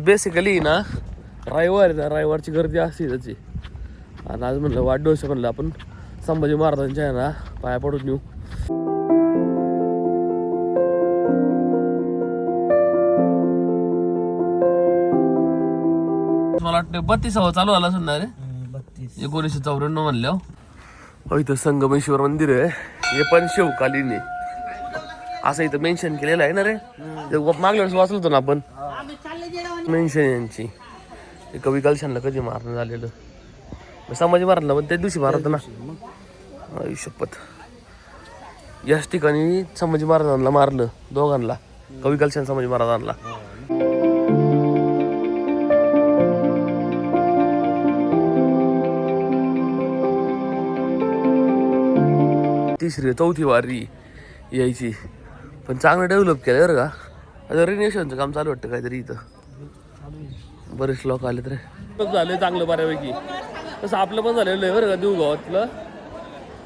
Basically ना रविवार आहे ना रविवारची गर्दी असते त्याची. आणि आज म्हणलं वाढदिवस म्हणलं आपण. संभाजी महाराजांच्या आहे ना पाया पडून येऊ. मला वाटतं बत्तीस हवा चालू आला रे बत्तीस. एकोणीसशे चौऱ्याण्णव म्हणल्यावर. हो इथं संगमेश्वर मंदिर आहे. हे पण शिवकालीन आहे. असं इथं मेन्शन केलेलं आहे ना रे? मागल्या वेळेस वाचलो होतं ना आपण. मेन्शन यांची. ते कवी कलशांना कधी मारणं झालेलं? मग संभाजी महाराजला पण त्या दिवशी मारत ना. शपथ. याच ठिकाणी संभाजी महाराजांना मारलं दोघांना. कवी कलशान संभाजी महाराजांना. तिसरी चौथी वारी यायची. पण चांगलं डेव्हलप केलं बरं का. आता रिनोव्हेशनचं काम चालू वाटतं काहीतरी इथं. बरेच लोक आले तर. झाले चांगलं बऱ्यापैकी. तसं आपलं पण झालेलं आहे बरं का देऊ गावातलं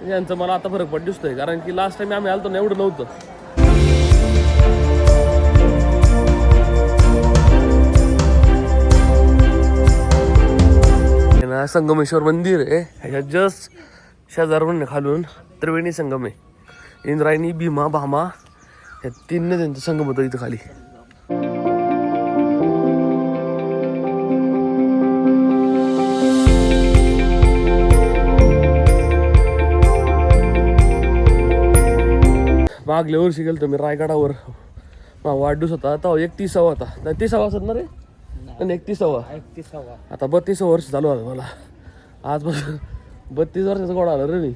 यांचं मला आता फरक पड दिसतोय कारण की लास्ट टाइम आम्ही आलतो ना एवढं नव्हतं. ना संगमेश्वर मंदिर आहे. ह्याच्यात जस्ट शेजारून खालून त्रिवेणी संगम आहे. इंद्रायणी भीमा भामा या तीन नद्यांचा संगम होतो इथं खाली. मागल्या वर्षी गेलो मी रायगडावर. वाढदिवस होता तेव्हा एकतीसावा होता. नाही तिसावा असत ना रे? आणि एकतीसावा. एकतीसावा. आता बत्तीस वर्ष चालू आहे मला. आजपासून बत्तीस वर्षाचा गोडा आला रे मी.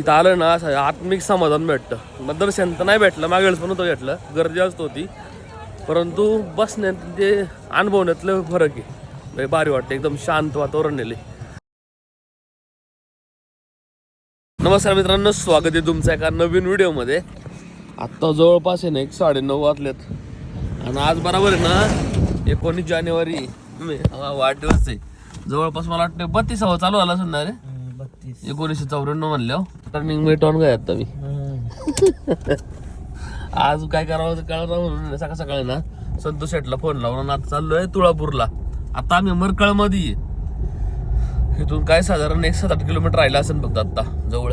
इथं आलं ना असं आत्मिक समाधान भेटतं. मग दर्शन तर नाही भेटलं मागेच पण नव्हतं भेटलं. गर्दी असत होती. परंतु बसण्यात ते अनुभवण्यातलं फरक आहे. लय भारी वाटतं एकदम शांत वातावरण नेले नमस्कार मित्रांनो स्वागत आहे तुमचं एका नवीन व्हिडिओमध्ये. आत्ता जवळपास आहे ना एक साडेनऊ वाजलेत. आणि आज बरोबर आहे ना एकोणीस जानेवारी. हा, वाढदिवस आहे. जवळपास मला वाटतं बत्तीस चालू आला असणार रे? बत्तीस. एकोणीसशे चौऱ्याण्णव म्हणल्यावर टर्निंग मेट ऑन काय आता मी आज काय करावं ते कळलं नाही म्हणून सकाळ सकाळी ना संतोष शेटला फोन लावून आता चाललोय तुळापूरला. आता आम्ही मरकळमध्ये इथून काय साधारण एक सात आठ किलोमीटर राहिला असेल फक्त आता जवळ.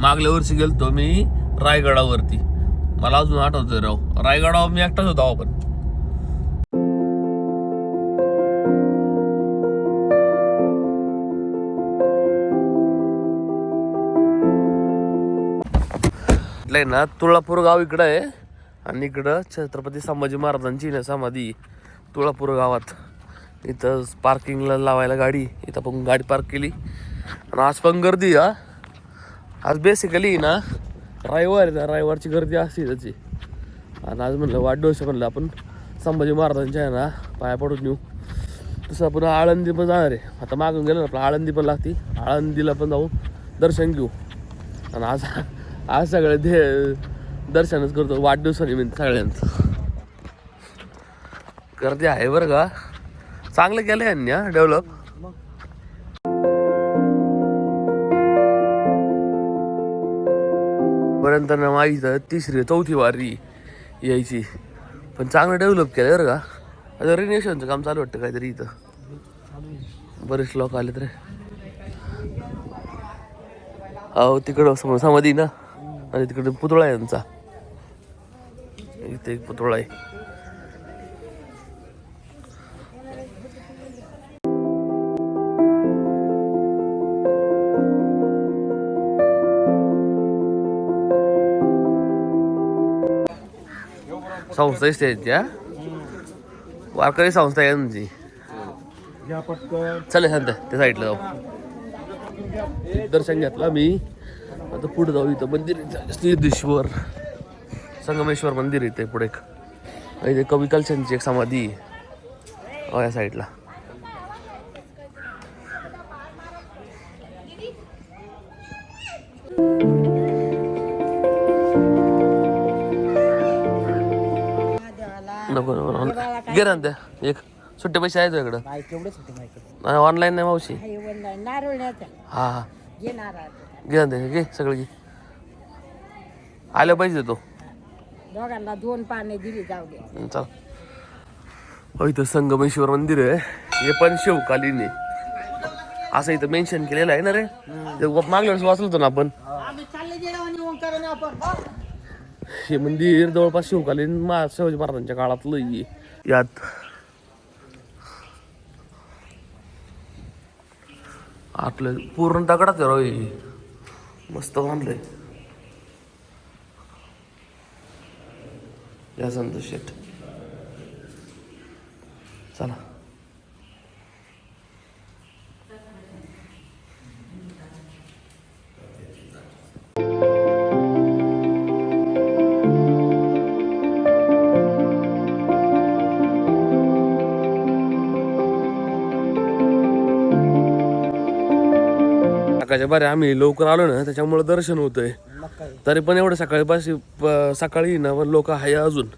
मागल्या वर्षी गेलतो मी रायगडावरती. मला अजून आठवतोय राव. रायगडावर मी एकटाच होतो आपण इथलं ना तुळापूर गाव इकडं आहे आणि इकडं छत्रपती संभाजी महाराजांची ना समाधी तुळापूर गावात. इथं पार्किंगला लावायला गाडी इथं पण गाडी पार्क केली. आणि आज पण गर्दी हा. आज बेसिकली ना रविवार आहे ना रविवारची गर्दी असते त्याची. आणि आज म्हणलं वाढदिवस म्हणलं आपण. संभाजी महाराजांच्या आहे ना पाया पडून येऊ तसं आपण आळंदी पण जाणार आहे. आता मागून गेलं ना आपलं आळंदी पण लागते. आळंदीला पण जाऊ दर्शन घेऊ. आणि आज आज सगळे दे दर्शनच करतो वाढदिवसानिमित्त सगळ्यांचं. गर्दी आहे बरं का? चांगलं केलं यांनी हा डेव्हलप पर्यंत ना माझी तर तिसरी चौथी वारी यायची. पण चांगलं डेव्हलप केलं बरं का? आता रिनेशनचं काम चालू वाटतं काहीतरी इथं. बरेच लोक आले तर अहो तिकडं समोर समाधी ना? आणि तिकडे पुतळा आहे यांचा. इथे एक पुतळा आहे. संस्था त्या वारकरी संस्था आहे यांची. घ्या पटकन. चल शांत त्या साईडला जाऊ. दर्शन घेतला मी. आता पुढे जाऊ इथं. मंदिर. सिद्धेश्वर संगमेश्वर मंदिर इथे पुढे एक. इथे कवी कलशांची एक समाधी आहे. या साईडला. नको नको त्या. एक. सुट्टे पैसे आहेत नाही ऑनलाईन नाही मावशी. हे नारळ हा हा. घे नारळ घे ते, सगळं घे. आलं पाहिजे देतो दोघांना दोन पाने दिली जाऊ दे. हं, चल. हो इथं संगमेश्वर मंदिर आहे. हे पण शिवकालीन आहे. असं इथं मेन्शन केलेलं आहे ना रे? ते मागल्या वेळेस वाचलं होतं ना आपण. हे. मंदिर जवळपास शिवकालीन मा शिवाजी महाराजांच्या काळातलं आहे. यात. आपलं पूर्ण दगडात आहे राव हे. मस्त बांधलंय या समजू शेट चला सकाळच्या बारे आम्ही लवकर आलो ना त्याच्यामुळे दर्शन होतंय. तरी पण एवढं सकाळी पाशी सकाळी ना लोक आहे अजून.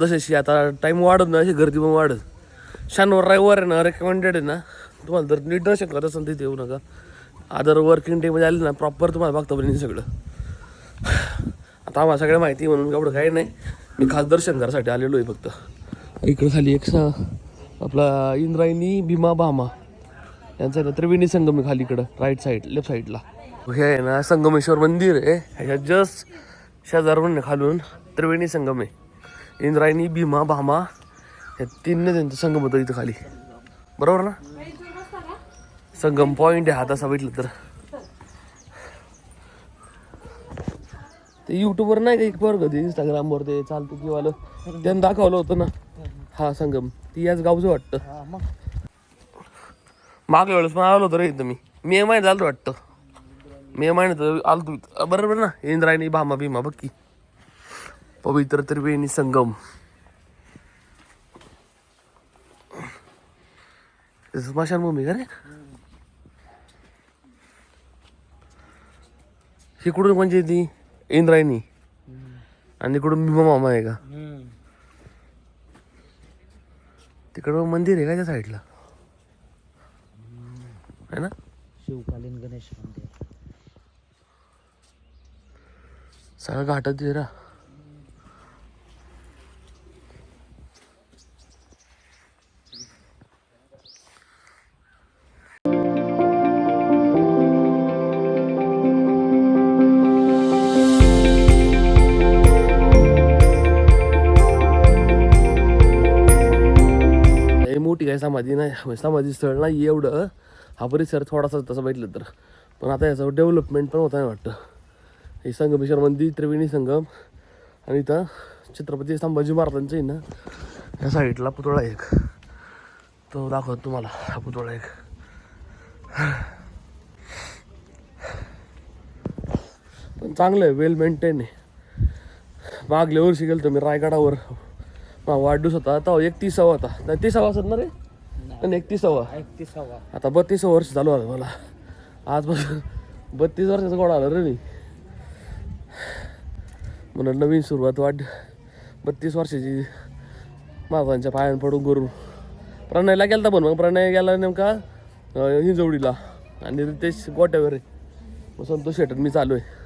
जसे आता टाइम वाढत ना अशी गर्दी पण वाढत. शनिवार रविवार आहे ना रेकमेंडेड आहे ना. तुम्हाला जर नीट दर्शन करत असेल तिथे येऊ नका. अदर वर्किंग डेमध्ये आले ना प्रॉपर तुम्हाला बघता पण सगळं. आता आम्हाला सगळं माहिती आहे म्हणून एवढं काही नाही. मी खास दर्शन करायसाठी आलेलो आहे फक्त. इकडं खाली एक आपला इंद्रायणी भीमा भामा. यांचं आहे ना त्रिवेणी संगम आहे खाली इकडं राईट साईड लेफ्ट साईडला हे आहे ना संगमेश्वर मंदिर आहे. ह्याच्या जस्ट शेजारून खालून त्रिवेणी संगम आहे. इंद्रायणी भीमा भामा हे तीन त्यांचं संगम होतं इथं खाली. बरोबर ना? संगम पॉईंट आहे हा तसा भेटलं तर. ते युट्यूबवर नाही का एक बरं कधी इंस्टाग्रामवर ते चालतं किंवा त्यांना दाखवलं होतं ना. हा संगम. ती याच गावचं वाटतं. मग. मागल्या वेळेस पण आलो होतो रे इथं मी. मे महिन्यात आलो वाटतं. मे महिन्यात आलो तू. बरोबर ना. इंद्रायणी भामा भीमा बघ की. पवित्र त्रिवेणी संगम. स्मशानभूमी का रे? इकडून कोणची आहे ती? इंद्रायणी. आणि इकडून भीमा मामा आहे का. तिकडं मंदिर आहे का त्या साईडला? है ना? शिवकालीन गणेश मंदिर. सगळं घाटात आहे रा लय मोठी काय समाधी नाही समाधी स्थळ नाही एवढं. हा परिसर थोडासा तसं बघितलं तर. पण आता याचं डेव्हलपमेंट पण होत आहे वाटतं. हे संगमेश्वर मंदिर त्रिवेणी संगम आणि इथं छत्रपती संभाजी महाराजांचं आहे ना ह्या साईडला पुतळा एक. तो दाखवतो तुम्हाला हा पुतळा एक. पण चांगलं आहे वेल मेंटेन आहे. मागल्या वर्षी गेलो मी रायगडावर. वाढदिवस होता तेव्हा एकतीसावा होता. नाही तिसावा असत ना रे? आणि एकतीसावा. एकतीसावा. आता बत्तीस वर्ष चालू आलं मला. आजपासून बत्तीस वर्षाचा गोडा आला रे मी. म्हणून नवीन सुरुवात वाट. बत्तीस वर्षाची महाराजांच्या पायान पडून करू प्रणयला गेलता पण मग प्रणय गेला नेमका हिंजवडीला. आणि रितेश गोट्यावर आहे. मग संतोष शेटन मी चालू आहे.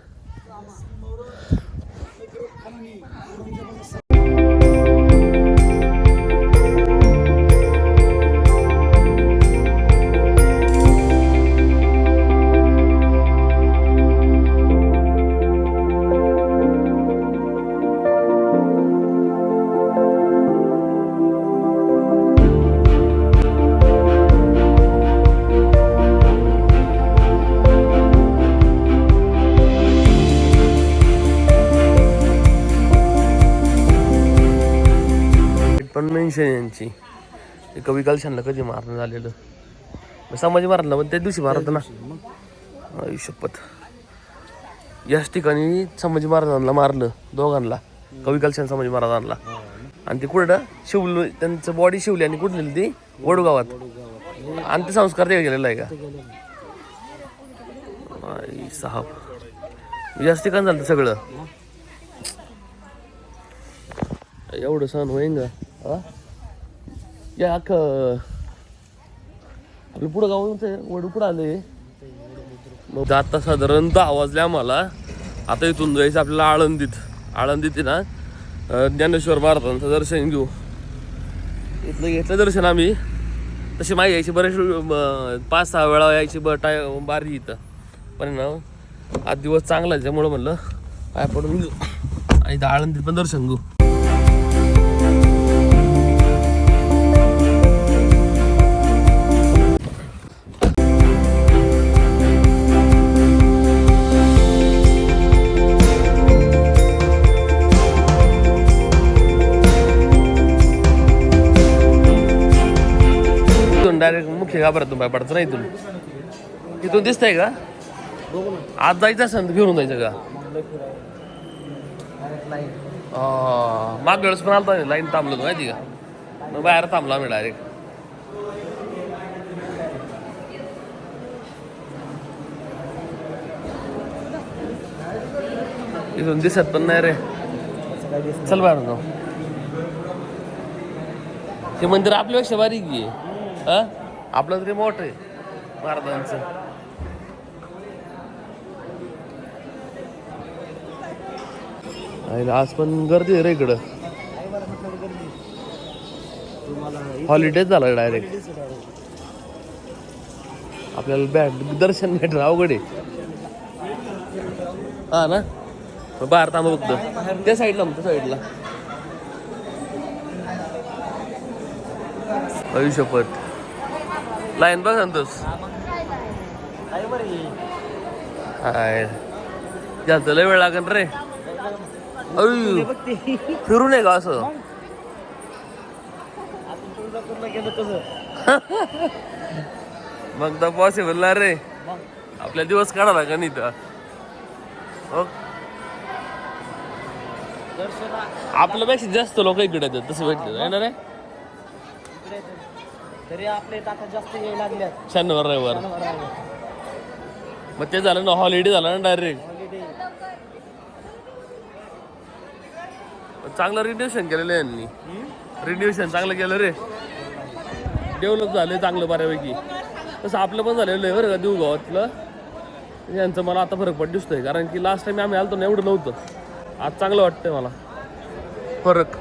पण मेन्शन यांची. ते कवी कलशांना कधी मारणं झालेलं. मग संभाजी पण त्या दिवशी मारत ना. आई शपथ. याच ठिकाणी संभाजी महाराजांना मारलं दोघांना. कवी कलशान संभाजी महाराजांना. आणि ते कुठं? शिवलं त्यांचं बॉडी शिवली आणि कुठं नेली ती? वडगावात. आणि ते गेलेला आहे का? आई साहब. याच ठिकाण झालं सगळं. एवढं सण होईन का? हा या अख्ख आपलं पुढं गाव वडू पुढं आले मग आता साधारण दहा वाजले आम्हाला आता इथून जायचं आपल्याला आळंदीत. आळंदीत ना ज्ञानेश्वर महाराजांचं दर्शन घेऊ. इथलं घेतलं दर्शन आम्ही. तशी मागे यायची बरेच पाच सहा वेळा यायची ब टाय बारी इथं. पण ना आज दिवस चांगला आहे त्यामुळं म्हणलं पाय पडून घेऊ. आणि आळंदीत पण दर्शन घेऊ. इथून डायरेक्ट मुख्य गाभाऱ्यातून पाय पडतो नाही इथून. इथून दिसतंय का? आज जायचं असेल तर घेऊन जायचं का? माग वेळेस पण आलता लाईन थांबलो होतो माहिती का? मग बाहेर थांबलो आम्ही डायरेक्ट इथून दिसत पण नाही रे. चल बाहेर जाऊ. हे मंदिर आपल्यापेक्षा बारीक आहे. हा? आपलं तरी मोठं आहे. महाराजांचं आज पण गर्दी आहे रे इकडं. हॉलिडेच झाला डायरेक्ट आपल्याला बॅट दर्शन भेटलं अवघड आहे. हा ना? बाहेर थांबा बघतो त्या साईडला मग त्या साईडला आयुष्यपथ लाईन बघ संतोष. हाय. जास्त लय वेळ लागेल रे. फिरून आहे का असं. मग तर पॉसिबल ना रे. आपल्या दिवस काढा का नाही तर हो. आपल्यापेक्षा जास्त लोक इकडे येतात तसं भेटलं आहे ना रे? तरी आपले आता जास्त यायला लागल्यात. शनिवार रविवार. मग ते झालं ना हॉलिडे झालं ना डायरेक्ट चांगलं रिन्युएशन केलेलं आहे यांनी. रिन्युएशन चांगलं केलं रे. डेव्हलप झालं चांगलं बऱ्यापैकी. तसं आपलं पण झालेलं आहे बरं का देऊ गावातलं यांचं मला आता फरक पड दिसतोय कारण की लास्ट टाइम आम्ही आलतो ना एवढं नव्हतं. आज चांगलं वाटतंय मला. फरक.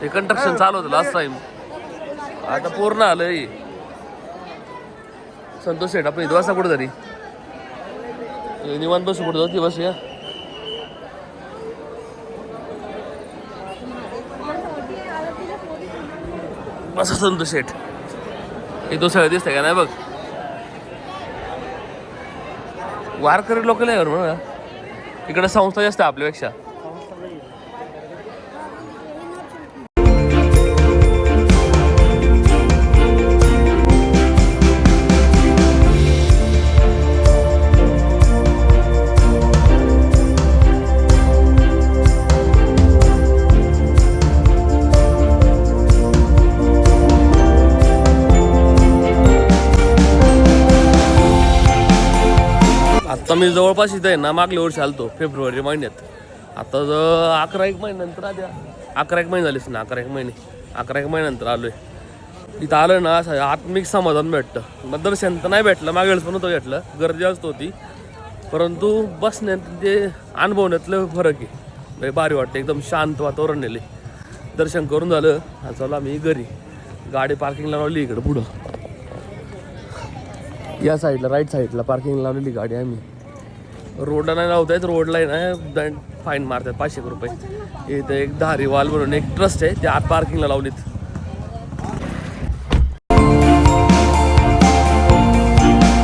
हे कंस्ट्रक्शन चालू होतं लास्ट टाइम आता पूर्ण आलंय. संतोष शेठ आपण इथं वाजता कुठं तरी निवांत बसू कुठं? जाऊ बसूया बसा संतोष शेठ. इथं सगळं दिसतंय का नाही बघ? वारकरी लोक नाही बरं म्हणा इकडे संस्था जास्त आपल्यापेक्षा. आम्ही जवळपास इथं आहे ना मागल्या वर्षी आलतो फेब्रुवारी महिन्यात. आता जर अकरा एक महिन्यानंतर आल्या. अकरा एक महिने झालेच ना अकरा एक महिने. अकरा एक महिन्यानंतर आलोय. इथं आलं ना असं आत्मिक समाधान भेटतं. मग दर्शन तर नाही भेटलं मागेच पण नव्हतं भेटलं. गर्दी जास्त होती. परंतु बसण्यात ते अनुभवण्यातलं फरक आहे. लय भारी वाटतं एकदम शांत वातावरण नेले दर्शन करून झालं आणि चला आम्ही घरी. गाडी पार्किंगला लावली इकडं पुढं. या साईडला राईट साईडला पार्किंग लावलेली गाडी आम्ही. रोडला नाही लावता येत रोडला नाही ना फाईन मारतात पाचशे रुपये. इथं एक धारीवाल म्हणून एक ट्रस्ट आहे त्या आत पार्किंगला लावलीत.